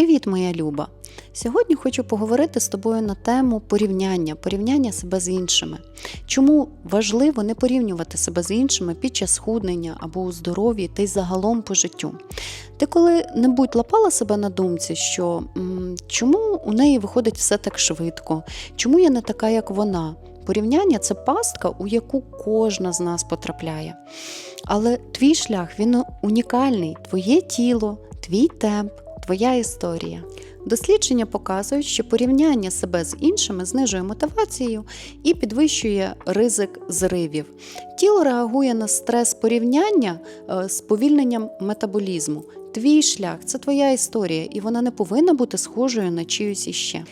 Привіт, моя Люба! Сьогодні хочу поговорити з тобою на тему порівняння, порівняння себе з іншими. Чому важливо не порівнювати себе з іншими під час худнення або у здоров'ї та й загалом по життю? Ти коли-небудь лапала себе на думці, що чому у неї виходить все так швидко, чому я не така, як вона? Порівняння це пастка, у яку кожна з нас потрапляє. Але твій шлях він унікальний, твоє тіло, твій темп, твоя історія. Дослідження показують, що порівняння себе з іншими знижує мотивацію і підвищує ризик зривів. Тіло реагує на стрес порівняння е, з повільненням метаболізму. Твій шлях це твоя історія, і вона не повинна бути схожою на чиюсь іще.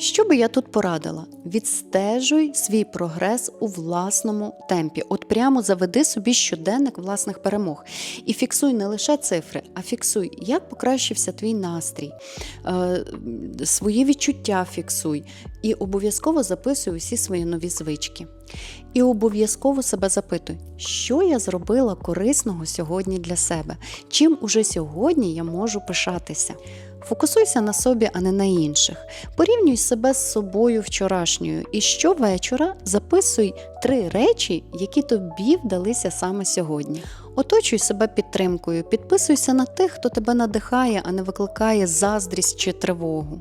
Що би я тут порадила? Відстежуй свій прогрес у власному темпі. От прямо заведи собі щоденник власних перемог. І фіксуй не лише цифри, а фіксуй, як покращився твій настрій, е, свої відчуття фіксуй. І обов'язково записуй усі свої нові звички. І обов'язково себе запитуй, що я зробила корисного сьогодні для себе, чим уже сьогодні я можу пишатися. Фокусуйся на собі, а не на інших. Порівнюй себе з собою вчорашньою і щовечора записуй три речі, які тобі вдалися саме сьогодні. Оточуй себе підтримкою, підписуйся на тих, хто тебе надихає, а не викликає заздрість чи тривогу.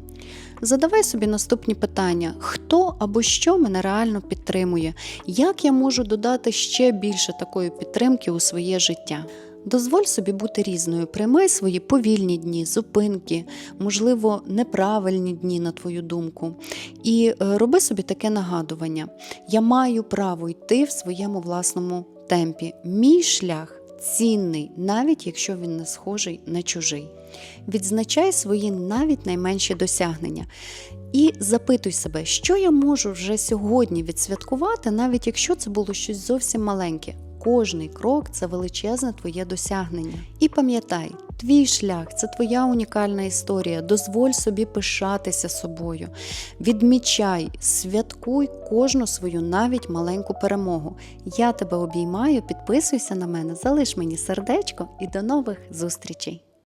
Задавай собі наступні питання: хто або що мене реально підтримує, як я можу додати ще більше такої підтримки у своє життя. Дозволь собі бути різною, приймай свої повільні дні, зупинки, можливо, неправильні дні, на твою думку. І е, роби собі таке нагадування: я маю право йти в своєму власному темпі. Мій шлях цінний, навіть якщо він не схожий на чужий. Відзначай свої навіть найменші досягнення. І запитуй себе, що я можу вже сьогодні відсвяткувати, навіть якщо це було щось зовсім маленьке. Кожний крок це величезне твоє досягнення. І пам'ятай, твій шлях це твоя унікальна історія. Дозволь собі пишатися собою. Відмічай, святкуй кожну свою навіть маленьку перемогу. Я тебе обіймаю, підписуйся на мене, залиш мені сердечко і до нових зустрічей!